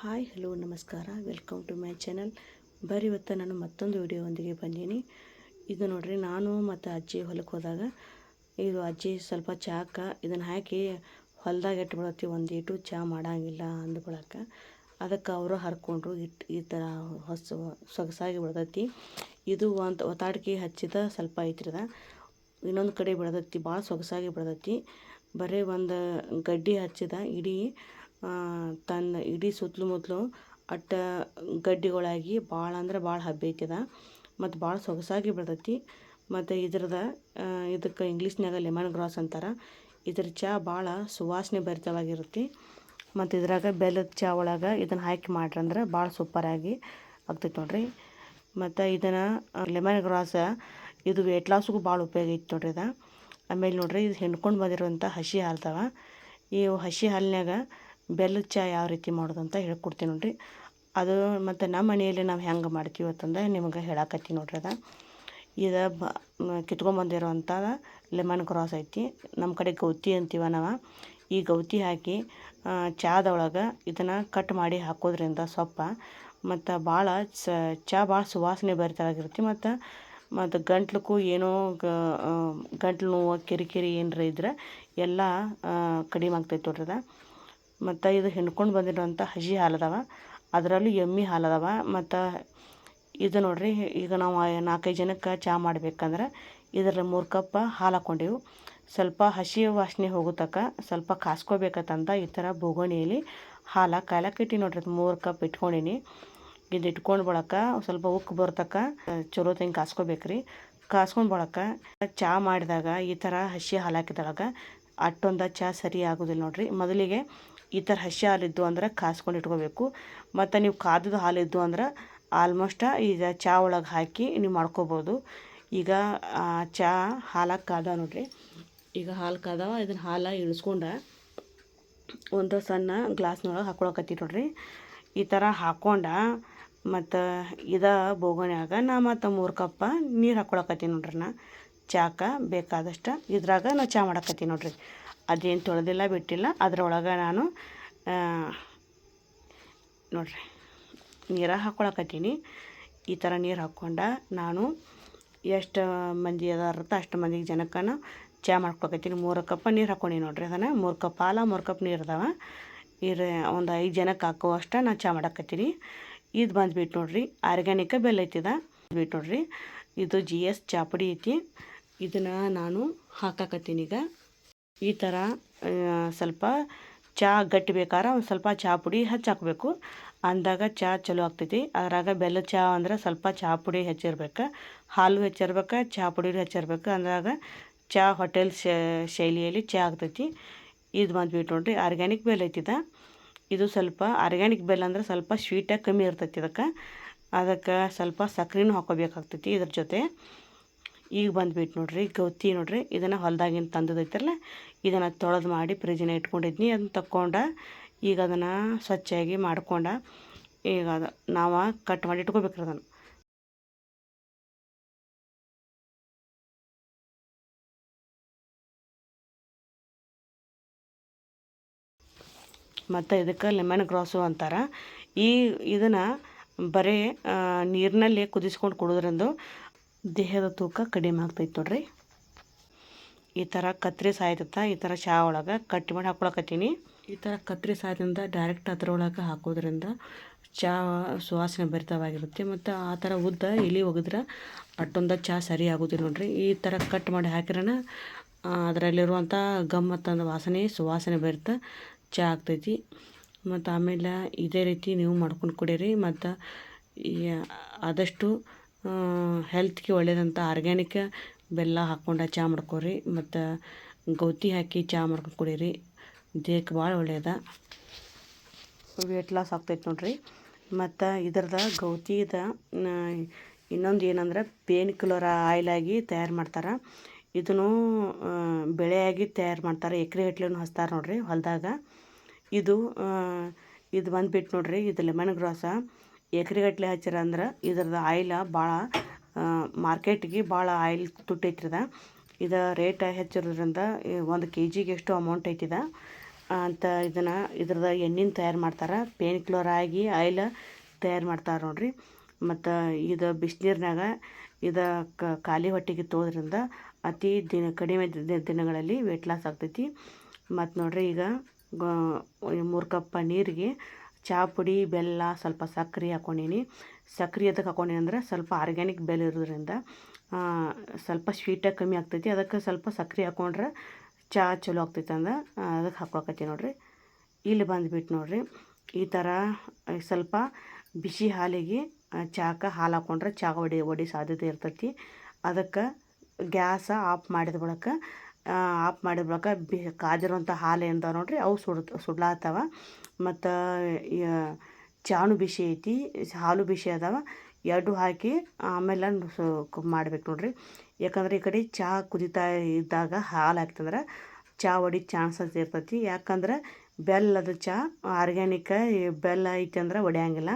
Hi, hello, ನಮಸ್ಕಾರ. Welcome to my channel ಬರೀ ಇವತ್ತು ನಾನು ಮತ್ತೊಂದು ವಿಡಿಯೋವೊಂದಿಗೆ ಬಂದೀನಿ. ಇದು ನೋಡಿರಿ, ನಾನು ಮತ್ತು ಅಜ್ಜಿ ಹೊಲಕ್ಕೆ ಹೋದಾಗ, ಇದು ಅಜ್ಜಿ ಸ್ವಲ್ಪ ಚಾಕ, ಇದನ್ನು ಹಾಕಿ ಹೊಲ್ದಾಗ ಇಟ್ಬಿಡತ್ತಿ ಒಂದು ಇಟು ಚಹಾ ಮಾಡಂಗಿಲ್ಲ ಅಂದ್ಬಿಡಕ್ಕೆ ಅದಕ್ಕೆ ಅವರು ಹರ್ಕೊಂಡ್ರು ಇಟ್ಟು ಈ ಥರ ಹೊಸ, ಸೊಗಸಾಗಿ ಬಿಡ್ತೈತಿ. ಇದು ಒಂದು ಒತ್ತಾಡ್ಕಿ ಹಚ್ಚಿದ ಸ್ವಲ್ಪ ಐತ್ರಿದ ಇನ್ನೊಂದು ಕಡೆ ಬೆಳ್ದೈತಿ ಭಾಳ ಸೊಗಸಾಗಿ ಬೆಳ್ದೈತಿ ಬರೀ ಒಂದು ಗಡ್ಡಿ ಹಚ್ಚಿದ, ಇಡೀ ತನ್ನ ಇಡೀ ಸುತ್ತಲೂ ಅಟ್ಟ ಗಡ್ಡಿಗಳಾಗಿ ಭಾಳ ಅಂದ್ರೆ ಭಾಳ ಹಬ್ಬೈತದ ಮತ್ತು ಭಾಳ ಸೊಗಸಾಗಿ ಬೆಳ್ದೈತಿ. ಮತ್ತು ಇದ್ರದ್ದು ಇದಕ್ಕೆ ಇಂಗ್ಲೀಷ್ನಾಗ ಲೆಮನ್ ಗ್ರಾಸ್ ಅಂತಾರೆ. ಇದ್ರ ಚಹಾ ಭಾಳ ಸುವಾಸನೆ ಭರಿತವಾಗಿರುತ್ತೆ. ಮತ್ತು ಇದ್ರಾಗ ಬೆಲ್ಲದ ಚಹಾ ಒಳಗೆ ಇದನ್ನು ಹಾಕಿ ಮಾಡ್ರಂದ್ರೆ ಭಾಳ ಸೂಪರಾಗಿ ಆಗ್ತೈತೆ ನೋಡ್ರಿ. ಮತ್ತು ಇದನ್ನು ಲೆಮನ್ ಗ್ರಾಸ, ಇದು ವೇಟ್ ಲಾಸ್ಗೂ ಭಾಳ ಉಪಯೋಗ ಐತೆ ನೋಡ್ರಿ ಇದು. ಆಮೇಲೆ ನೋಡ್ರಿ ಇದು ಹೆಣ್ಕೊಂಡು ಬಂದಿರುವಂಥ ಹಸಿ ಹಾಲ್ತವ. ಈ ಹಸಿ ಹಾಲಿನಾಗ ಬೆಲ್ಲದ ಚಹಾ ಯಾವ ರೀತಿ ಮಾಡೋದು ಅಂತ ಹೇಳ್ಕೊಡ್ತೀನಿ ನೋಡಿರಿ. ಅದು ಮತ್ತು ನಮ್ಮ ಮನೆಯಲ್ಲಿ ನಾವು ಹೆಂಗೆ ಮಾಡ್ತೀವಿ ಅಂತಂದು ನಿಮ್ಗೆ ಹೇಳಕತ್ತೀನಿ ನೋಡಿರಿ ಅದು. ಇದು ಬ ಕಿತ್ಕೊಂಬಂದಿರೋವಂಥ ಲೆಮನ್ ಕ್ರಾಸ್ ಐತಿ. ನಮ್ಮ ಕಡೆ ಗೌತಿ ಅಂತೀವ ನಾವು. ಈ ಗೌತಿ ಹಾಕಿ ಚಹಾದೊಳಗೆ ಇದನ್ನು ಕಟ್ ಮಾಡಿ ಹಾಕೋದ್ರಿಂದ ಸೊಪ್ಪ ಮತ್ತು ಭಾಳ ಚಹಾ ಭಾಳ ಸುವಾಸನೆ ಭರಿತವಾಗಿರುತ್ತೆ ಮತ್ತು ಮತ್ತು ಗಂಟ್ಲಕ್ಕೂ ಏನೋ ಗಂಟ್ಲು ನೋವು ಕಿರಿಕಿರಿ ಏನರ ಇದ್ರೆ ಎಲ್ಲ ಕಡಿಮೆ ಆಗ್ತೈತೆ ನೋಡ್ರಿ ಅದು. ಮತ್ತು ಇದು ಹಿಂಡ್ಕೊಂಡು ಬಂದಿರುವಂಥ ಹಸಿ ಹಾಲದವ. ಅದರಲ್ಲೂ ಎಮ್ಮೆ ಹಾಲದವ. ಮತ್ತು ಇದು ನೋಡಿರಿ, ಈಗ ನಾವು ನಾಲ್ಕೈದು ಜನಕ್ಕೆ ಚಹಾ ಮಾಡ್ಬೇಕಂದ್ರೆ ಇದರಲ್ಲಿ ಮೂರು ಕಪ್ ಹಾಲು ಹಾಕ್ಕೊಂಡೆವು ಸ್ವಲ್ಪ ಹಸಿ ವಾಸನೆ ಹೋಗೋ ಸ್ವಲ್ಪ ಕಾಸ್ಕೋಬೇಕಂತ ಈ ಥರ ಬೋಗಣಿಯಲ್ಲಿ ಹಾಲು ಕಾಲಕ್ಕಿಟ್ಟು ನೋಡ್ರಿ ಮೂರು ಕಪ್ ಇಟ್ಕೊಂಡೀನಿ. ಇದು ಇಟ್ಕೊಂಡು ಬಳಕ ಸ್ವಲ್ಪ ಉಕ್ಕು ಬರ್ತಕ್ಕ, ಚಲೋ ತಂಗೆ ಕಾಸ್ಕೋಬೇಕ್ರಿ. ಕಾಸ್ಕೊಂಡು ಬಳಕ ಚಹಾ ಮಾಡಿದಾಗ ಈ ಥರ ಹಸಿ ಹಾಲು ಹಾಕಿದಾಗ ಅಟ್ಟೊಂದು ಚಹಾ ಸರಿ ಆಗೋದಿಲ್ಲ ನೋಡಿರಿ. ಮೊದಲಿಗೆ ಈ ಥರ ಹಸಿ ಹಾಲಿದ್ದು ಅಂದ್ರೆ ಕಾಸ್ಕೊಂಡು ಇಟ್ಕೋಬೇಕು. ಮತ್ತು ನೀವು ಕಾದದ ಹಾಲಿದ್ದು ಅಂದ್ರೆ ಆಲ್ಮೋಸ್ಟ ಈಗ ಚಹಾ ಒಳಗೆ ಹಾಕಿ ನೀವು ಮಾಡ್ಕೋಬೋದು. ಈಗ ಚಹಾ ಹಾಲಾಗಿ ಕಾದ ನೋಡಿರಿ. ಈಗ ಹಾಲು ಕಾದವ ಇದನ್ನು ಹಾಲು ಇಳಿಸ್ಕೊಂಡು ಒಂದು ಸಣ್ಣ ಗ್ಲಾಸ್ನೊಳಗೆ ಹಾಕ್ಕೊಳಕತ್ತಿ ನೋಡ್ರಿ. ಈ ಥರ ಹಾಕ್ಕೊಂಡ ಮತ್ತು ಇದ ಬೋಗಣ್ಯಾಗ ನಾ ಮತ್ತು ಮೂರು ಕಪ್ಪ ನೀರು ಹಾಕ್ಕೊಳಕತ್ತೀನಿ ನೋಡ್ರಿ ನಾ. ಚಾಕ ಬೇಕಾದಷ್ಟು ಇದ್ರಾಗ ನಾ ಚಾ ಮಾಡಕತ್ತೀನಿ ನೋಡಿರಿ. ಅದೇನು ತೊಳೆದಿಲ್ಲ, ಬಿಟ್ಟಿಲ್ಲ. ಅದರೊಳಗೆ ನಾನು ನೋಡಿರಿ, ನೀರ ಹಾಕ್ಕೊಳಕತ್ತೀನಿ ಈ ಥರ ನೀರು ಹಾಕ್ಕೊಂಡು ನಾನು ಎಷ್ಟು ಮಂದಿ ಅದಾರತ್ತ ಅಷ್ಟು ಮಂದಿಗೆ ಜನಕ್ಕನ ಚಹಾ ಮಾಡ್ಕೊಳಕತ್ತೀನಿ. ಮೂರು ಕಪ್ ನೀರು ಹಾಕ್ಕೊಂಡಿ ನೋಡಿರಿ ಅದನ್ನು. ಮೂರು ಕಪ್ ಮೂರು ಕಪ್ ನೀರು ಇದಾವೆ ನೀರು ಒಂದು ಐದು ಜನಕ್ಕೆ ಹಾಕುವಷ್ಟು ನಾನು ಚಹಾ ಮಾಡಕತ್ತೀನಿ. ಇದು ಬಂದ್ಬಿಟ್ಟು ನೋಡಿರಿ, ಆರ್ಗ್ಯಾನಿಕ ಬೆಲ್ಲ ಐತಿದ ಬಿಟ್ಟು ನೋಡಿರಿ, ಇದು ಜಿ ಎಸ್ ಚಾಪುಡಿ ಐತಿ. ಇದನ್ನು ನಾನು ಹಾಕಾಕತ್ತೀನಿ ಈಗ. ಈ ಥರ ಸ್ವಲ್ಪ ಚಹಾ ಗಟ್ಟಿ ಬೇಕಾದ್ರೆ ಒಂದು ಸ್ವಲ್ಪ ಚಹಾ ಪುಡಿ ಹೆಚ್ಚಾಕಬೇಕು ಅಂದಾಗ ಚಹಾ ಚಲೋ ಆಗ್ತೈತಿ. ಅದ್ರಾಗ ಬೆಲ್ಲದ ಚಹಾ ಅಂದ್ರೆ ಸ್ವಲ್ಪ ಚಹಾ ಪುಡಿ ಹೆಚ್ಚಿರ್ಬೇಕು ಹಾಲು ಹೆಚ್ಚಿರ್ಬೇಕು ಚಹಾ ಪುಡಿ ಹೆಚ್ಚಿರ್ಬೇಕು ಅಂದಾಗ ಚಹಾ ಹೋಟೆಲ್ ಶೈಲಿಯಲ್ಲಿ ಚಹಾ ಆಗ್ತೈತಿ. ಇದು ಬಂದ್ಬಿಟ್ಟು ನೋಡಿರಿ, ಆರ್ಗ್ಯಾನಿಕ್ ಬೆಲ್ಲ ಐತಿದ ಇದು. ಸ್ವಲ್ಪ, ಆರ್ಗ್ಯಾನಿಕ್ ಬೆಲ್ಲ ಅಂದ್ರೆ ಸ್ವಲ್ಪ ಸ್ವೀಟಾಗಿ ಕಮ್ಮಿ ಇರ್ತೈತಿ ಅದಕ್ಕೆ ಅದಕ್ಕೆ ಸ್ವಲ್ಪ ಸಕ್ಕರೆನೂ ಹಾಕೋಬೇಕಾಗ್ತೈತಿ ಇದ್ರ ಜೊತೆ. ಈಗ ಬಂದ್ಬಿಟ್ಟು ನೋಡಿರಿ, ಗೌತಿ ನೋಡಿರಿ, ಇದನ್ನು ಹೊಲ್ದಾಗಿನ ತಂದದೈತಲ್ಲ ಇದನ್ನು ತೊಳೆದು ಮಾಡಿ ಫ್ರಿಜ್ನ ಇಟ್ಕೊಂಡಿದ್ನಿ, ಅದನ್ನ ತಕ್ಕೊಂಡು ಈಗ ಅದನ್ನು ಸ್ವಚ್ಛಾಗಿ ಮಾಡ್ಕೊಂಡು ಈಗ ಅದು, ನಾವು ಕಟ್ ಮಾಡಿ ಇಟ್ಕೋಬೇಕ್ರಿ ಅದನ್ನು. ಮತ್ತು ಇದಕ್ಕೆ ಲೆಮನ್ ಗ್ರಾಸು ಅಂತಾರೆ. ಈ ಇದನ್ನು ಬರೀ ನೀರಿನಲ್ಲಿ ಕುದಿಸ್ಕೊಂಡು ಕುಡಿದ್ರಿಂದ ದೇಹದ ತೂಕ ಕಡಿಮೆ ಆಗ್ತೈತೆ ನೋಡ್ರಿ. ಈ ಥರ ಕತ್ರಿ ಸಾಯ್ತತ್ತ ಈ ಥರ ಚಹಾ ಒಳಗೆ ಕಟ್ಟಿ ಮಾಡಿ ಹಾಕ್ಕೊಳಕತ್ತೀನಿ ಈ ಥರ ಕತ್ರಿ ಸಾಯದಿಂದ ಡೈರೆಕ್ಟ್ ಅದ್ರೊಳಗೆ ಹಾಕೋದ್ರಿಂದ ಚಹಾ ಸುವಾಸನೆ ಭರಿತವಾಗಿರುತ್ತೆ. ಮತ್ತು ಆ ಥರ ಉದ್ದ ಇಲಿ ಒಗೆದ್ರೆ ಅಟ್ಟೊಂದ ಚಹಾ ಸರಿ ಆಗೋದಿಲ್ಲ ನೋಡ್ರಿ. ಈ ಥರ ಕಟ್ ಮಾಡಿ ಹಾಕಿರೋಣ ಅದರಲ್ಲಿರುವಂಥ ಗಮ್ಮತ್ತಂದು ವಾಸನೆ ಸುವಾಸನೆ ಭರಿತ ಚಾ ಆಗ್ತೈತಿ. ಮತ್ತು ಆಮೇಲೆ ಇದೇ ರೀತಿ ನೀವು ಮಾಡ್ಕೊಂಡು ಕುಡೀರಿ. ಮತ್ತು ಆದಷ್ಟು ಹೆಲ್ತ್ಗೆ ಒಳ್ಳೆಯದಂಥ ಆರ್ಗ್ಯಾನಿಕ್ ಬೆಲ್ಲ ಹಾಕ್ಕೊಂಡು ಚಹಾ ಮಾಡ್ಕೊರಿ, ಮತ್ತು ಗೌತಿ ಹಾಕಿ ಚಹಾ ಮಾಡ್ಕೊಂಡು ಕುಡೀರಿ. ದೇಹಕ್ಕೆ ಭಾಳ ಒಳ್ಳೆಯದ ವೇಟ್ ಲಾಸ್ ಆಗ್ತೈತೆ ನೋಡಿರಿ. ಮತ್ತು ಇದ್ರದ್ದು ಗೌತಿದ ಇನ್ನೊಂದು ಏನಂದ್ರೆ ಪೇನ್ ಕಿಲ್ಲರ್ ಆಗಿ ತಯಾರು ಮಾಡ್ತಾರೆ. ಇದನ್ನು ಬೆಳೆಯಾಗಿ ತಯಾರು ಮಾಡ್ತಾರೆ. ಎಕರೆ ಗಟ್ಲೆನೂ ಹಚ್ತಾರೆ ನೋಡಿರಿ ಹೊಲದಾಗ. ಇದು ಇದು ಬಂದುಬಿಟ್ಟು ನೋಡಿರಿ. ಇದು ಲೆಮನ್ ಗ್ರಾಸ ಎಕರೆಗಟ್ಲೆ ಹಚ್ಚಾರ ಅಂದ್ರೆ ಇದ್ರದ್ದು ಆಯಿಲ ಭಾಳ ಮಾರ್ಕೆಟ್ಗೆ ಭಾಳ ಆಯಿಲ್ ತುಟ್ಟೈತ್ರಿದ. ಇದು ರೇಟ್ ಹೆಚ್ಚಿರೋದ್ರಿಂದ ಒಂದು ಕೆ ಜಿಗೆ ಎಷ್ಟು ಅಮೌಂಟ್ ಐತಿದ. ಅಂತ ಇದನ್ನು ಇದ್ರದ್ದು ಎಣ್ಣೆನ ತಯಾರು ಮಾಡ್ತಾರೆ. ಪೇನ್ ಕಿಲ್ಲರ್ ಆಗಿ ಆಯಿಲ್ ತಯಾರು ಮಾಡ್ತಾರೆ ನೋಡ್ರಿ. ಮತ್ತು ಇದು ಬಿಸಿನೀರಿನಾಗ ಇದು ಖಾಲಿ ಹೊಟ್ಟೆಗೆ ತೋದ್ರಿಂದ ಅತಿ ದಿನ, ಕಡಿಮೆ ದಿನಗಳಲ್ಲಿ ವೆಯ್ಟ್ ಲಾಸ್ ಆಗ್ತೈತಿ. ಮತ್ತು ನೋಡ್ರಿ ಈಗ ಮೂರು ಕಪ್ ನೀರಿಗೆ ಚಹಾ ಪುಡಿ, ಬೆಲ್ಲ ಸ್ವಲ್ಪ ಸಕ್ಕರೆ ಹಾಕ್ಕೊಂಡೀನಿ ಸಕ್ಕರೆ ಅದಕ್ಕೆ ಹಾಕ್ಕೊಂಡೀನಿ ಅಂದ್ರೆ ಸ್ವಲ್ಪ ಆರ್ಗ್ಯಾನಿಕ್ ಬೆಲ್ಲ ಇರೋದ್ರಿಂದ ಸ್ವಲ್ಪ ಸ್ವೀಟಾಗಿ ಕಮ್ಮಿ ಆಗ್ತೈತಿ. ಅದಕ್ಕೆ ಸ್ವಲ್ಪ ಸಕ್ಕರೆ ಹಾಕ್ಕೊಂಡ್ರೆ ಚಹಾ ಚಲೋ ಆಗ್ತೈತೆ ಅಂದ ಅದಕ್ಕೆ ಹಾಕ್ಕೊಳಕತ್ತೀನಿ ನೋಡಿರಿ. ಇಲ್ಲಿ ಬಂದುಬಿಟ್ಟು ನೋಡಿರಿ. ಈ ಥರ ಸ್ವಲ್ಪ ಬಿಸಿ ಹಾಲಿಗೆ ಚಾಕ ಹಾಲು ಹಾಕ್ಕೊಂಡ್ರೆ ಚಹಾ ಒಡಿ ಒಡಿ ಸಾಧ್ಯತೆ ಇರ್ತೈತಿ. ಅದಕ್ಕೆ ಗ್ಯಾಸ ಆಫ್ ಮಾಡಿದ ಬಳಿಕ ಆಫ್ ಮಾಡಿದ ಬಳಿಕ ಬಿ ಕಾದಿರುವಂಥ ಹಾಲು ಏನಿದಾವೆ ನೋಡಿರಿ ಅವು ಸುಡ್ ಸುಡ್ಲಾತ್ತವ ಮತ್ತು ಚಾನು ಬಿಸಿ ಐತಿ, ಹಾಲು ಬಿಸಿ ಅದಾವ. ಎರಡು ಹಾಕಿ ಆಮೇಲೆ ಮಾಡ್ಬೇಕು ನೋಡ್ರಿ. ಯಾಕಂದ್ರೆ ಈ ಕಡೆ ಚಹಾ ಕುದಿತಾ ಇದ್ದಾಗ ಹಾಲು ಹಾಕ್ತಂದ್ರೆ ಚಹಾ ಒಡಿ ಅಂತ ಇರ್ತೈತಿ. ಯಾಕಂದ್ರೆ ಬೆಲ್ಲದ ಚಹಾ ಆರ್ಗ್ಯಾನಿಕ್ ಬೆಲ್ಲ ಐತಿ ಅಂದ್ರೆ ಒಡೆಯಂಗಿಲ್ಲ.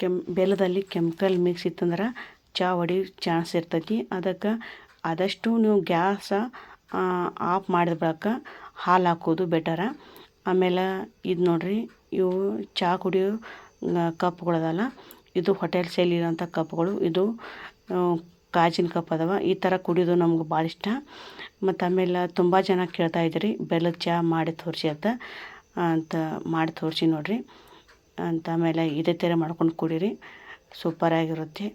ಕೆಮ್, ಬೆಲ್ಲದಲ್ಲಿ ಕೆಮಿಕಲ್ ಮಿಕ್ಸ್ ಇತ್ತಂದ್ರೆ ಚಹಾ ಒಡಿ ಚಾನ್ಸ್ ಇರ್ತೈತಿ. ಅದಕ್ಕೆ ಆದಷ್ಟು ನೀವು ಗ್ಯಾಸ ಆಫ್ ಮಾಡಿದ ಬಳಿಕ ಹಾಲು ಹಾಕೋದು ಬೆಟರ ಆಮೇಲೆ ಇದು ನೋಡಿರಿ, ಇವು ಚಹಾ ಕುಡಿಯೋ ಕಪ್ಗಳದಲ್ಲ, ಇದು ಹೋಟೆಲ್ ಸೇಲ್ ಇರೋಂಥ ಕಪ್ಗಳು. ಇದು ಗಾಜಿನ ಕಪ್ ಅದಾವ. ಈ ಥರ ಕುಡಿಯೋದು ನಮ್ಗೆ ಭಾಳ ಇಷ್ಟ. ಮತ್ತು ಆಮೇಲೆ ತುಂಬ ಜನ ಕೇಳ್ತಾ ಇದ್ದೀರಿ ಬೆಲ್ಲದ ಚಹಾ ಮಾಡಿ ತೋರಿಸಿ ಅಂತ. ಅಂತ ಮಾಡಿ ತೋರಿಸಿ ನೋಡಿರಿ. ಅಂತ ಆಮೇಲೆ ಇದೇ ಥರ ಮಾಡ್ಕೊಂಡು ಕುಡೀರಿ. ಸೂಪರಾಗಿರುತ್ತೆ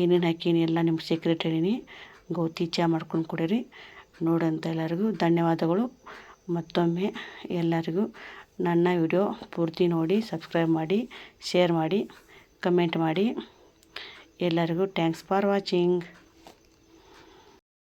ಏನೇನು ಹಾಕೀನಿ ಎಲ್ಲ ನಿಮ್ಗೆ ಸೀಕ್ರೆಟ್ ಹೇಳೀನಿ. ಗೋಧಿ ಚಹಾ ಮಾಡ್ಕೊಂಡು ಕುಡೀರಿ. ನೋಡಂತ ಎಲ್ಲರಿಗೂ ಧನ್ಯವಾದಗಳು. ಮತ್ತೊಮ್ಮೆ ಎಲ್ಲರಿಗೂ ನನ್ನ ವಿಡಿಯೋ ಪೂರ್ತಿ ನೋಡಿ, ಸಬ್ಸ್ಕ್ರೈಬ್ ಮಾಡಿ, ಶೇರ್ ಮಾಡಿ, ಕಮೆಂಟ್ ಮಾಡಿ. ಎಲ್ಲರಿಗೂ ಥ್ಯಾಂಕ್ಸ್ ಫಾರ್ ವಾಚಿಂಗ್.